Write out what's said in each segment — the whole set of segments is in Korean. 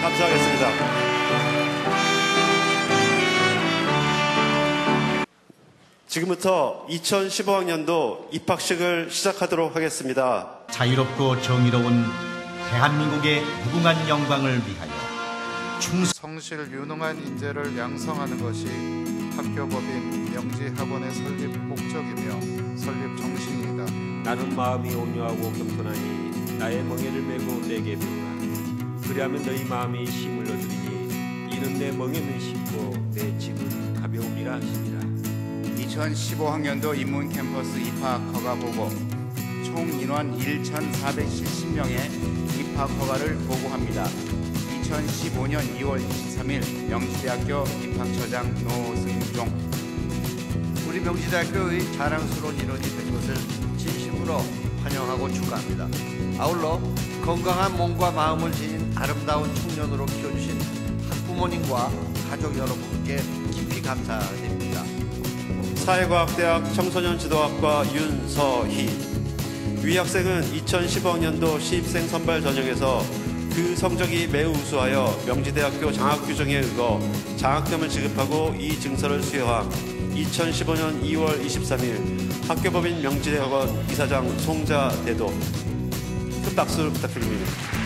감사하겠습니다. 지금부터 2015학년도 입학식을 시작하도록 하겠습니다. 자유롭고 정의로운 대한민국의 무궁한 영광을 위하여 충성 성실 유능한 인재를 양성하는 것이 학교법인 명지학원의 설립 목적이며 설립 정신이다. 나는 마음이 온유하고 겸손하니 나의 멍에를 메고 내게 배우라 그리하면 너희 마음이 힘을 얻으리니 이는 내 멍에는 쉽고 내 짐은 가벼움이라 하시니라 2015학년도 인문 캠퍼스 입학 허가 보고 총 인원 1,470명의 입학 허가를 보고합니다. 2015년 2월 23일 명지대학교 입학처장 노승종 우리 명지대학교의 자랑스러운 인원이 된 것을 진심으로 환영하고 축하합니다. 아울러 건강한 몸과 마음을 지닌 아름다운 청년으로 키워주신 학부모님과 가족 여러분께 깊이 감사드립니다. 사회과학대학 청소년지도학과 윤서희 위 학생은 2015학년도 신입생 선발 전형에서 그 성적이 매우 우수하여 명지대학교 장학 규정에 의거 장학금을 지급하고 이 증서를 수여함 2015년 2월 23일 학교법인 명지대학원 이사장 송자 대도 큰 박수 부탁드립니다.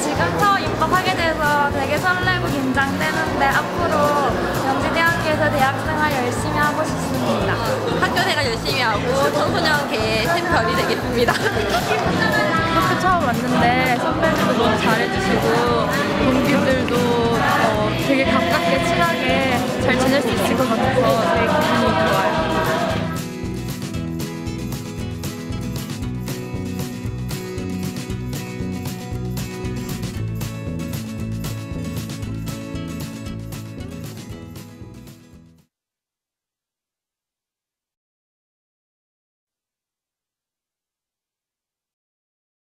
지금 처음 입학하게 돼서 되게 설레고 긴장되는데 앞으로 명지대학교에서 대학생활 열심히 하고 싶습니다. 학교 생활 열심히 하고 청소년계의 샘별이 되겠습니다. 이렇게 처음 왔는데 선배들도 너무 잘해주시고 동기들도 어, 되게 가깝게 친하게 잘 지낼 수 있을 것 같아서.